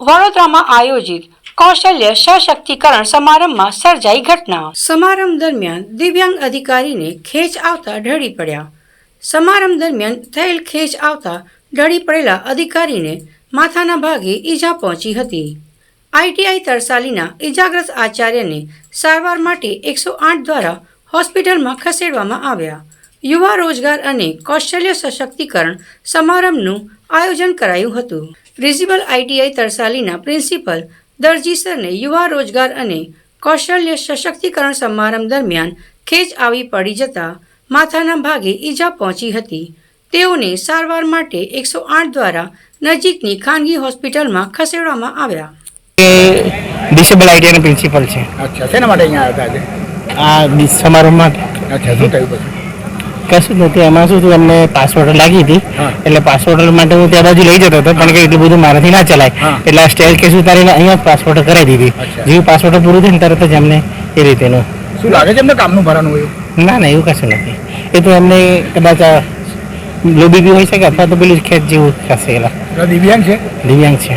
વડોદરામાં આયોજિત કૌશલ્ય સશક્તિકરણ સમારંભમાં સર્જાઈ ઘટના. સમારંભ દરમિયાન દિવ્યાંગ અધિકારીને ખેંચ આવતા ઢળી પડ્યા. સમારંભ દરમિયાન થયેલ ખેંચ આવતા ઢળી પડેલા અધિકારીને માથાના ભાગે ઈજા પહોંચી હતી. આઈટીઆઈ તરસાલીના ઈજાગ્રસ્ત આચાર્યને સારવાર માટે એકસો આઠ દ્વારા હોસ્પિટલમાં ખસેડવામાં આવ્યા. યુવા રોજગાર અને કૌશલ્ય સશક્તિકરણ સમારંભનું આયોજન કરાયું હતું. રિઝિબલ આઈટીઆઈ તરસાલીના પ્રિન્સિપલ દરજી સરને યુવા રોજગાર અને કૌશલ્ય સશક્તિકરણ સમારંભ દરમિયાન ખેંચ આવી પડી જતા માથાના ભાગે ઈજા પહોંચી હતી. તેઓને સારવાર માટે એકસો આઠ દ્વારા નજીકની ખાનગી હોસ્પિટલમાં ખસેડવામાં આવ્યા. ડિસેબલ આઈડિયાના પ્રિન્સિપલ છે. અચ્છા શેના માટે અહીંયા આવ્યા હતા આ સમારંભમાં. અચ્છા શું થયું પછી? કશું નથી. એમાં શું હતું અમને પાસપોર્ટ લાગી હતી. એટલે પાસપોર્ટ માટે હું ત્યાં બાજુ લઈ જતો હતો પણ કે એટલું બધું મારાથી ના ચલાય. એટલે સ્ટેર કેસ ઉતારીને અહીંયા જ પાસપોર્ટ કરાવી દીધી. જેવું પાસપોર્ટ પૂરું થયું તરત જ અમને એ રીતેનું. શું લાગે છે એમને કામનું ભરાનું હોય ના ના એવું કશું નથી. એ તો એમને કદાચ લોબી બી હોય શકે અથવા તો પેલું ખેત જેવું થશે એલા. દિવ્યાંગ છે? દિવ્યાંગ છે.